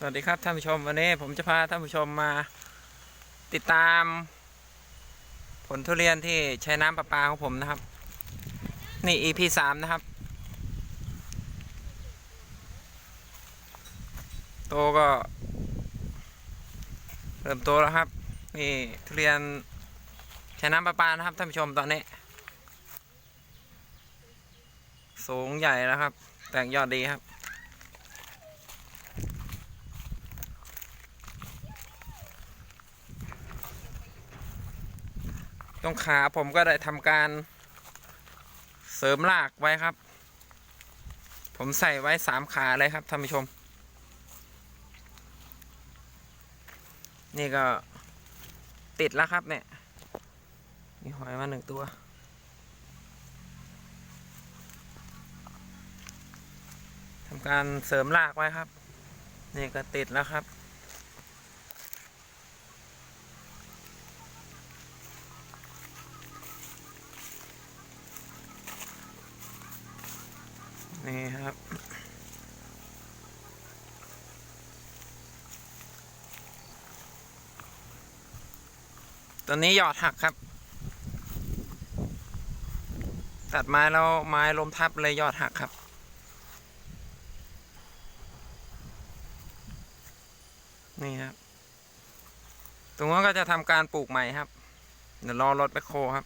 สวัสดีครับท่านผู้ชมวันนี้ผมจะพาท่านผู้ชมมาติดตาม ผลทุเรียนที่ใช้น้ำประปาของผมนะครับ นี่ EP สามนะครับ โตก็ เริ่มโตแล้วครับ นี่ทุเรียนใช้น้ำประปานะครับท่านผู้ชมตอนนี้ สูงใหญ่แล้วครับ แตกยอดดีครับ รงขาผมก็ได้ทำการเสริมรากไว้ครับ ผมใส่ไว้สามขาเลยครับท่านผู้ชม นี่ก็ติดแล้วครับเนี่ย มีหอยมาหนึ่งตัว ทำการเสริมรากไว้ครับ นี่ก็ติดแล้วครับ นี่ครับตัวนี้หยอดหักครับ ตัดไม้แล้วไม้ล้มทับเลยยอดหักครับนี่ครับ ตรงนั้นก็จะทำการปลูกใหม่ครับ เดี๋ยวรอรถแบคโคครับ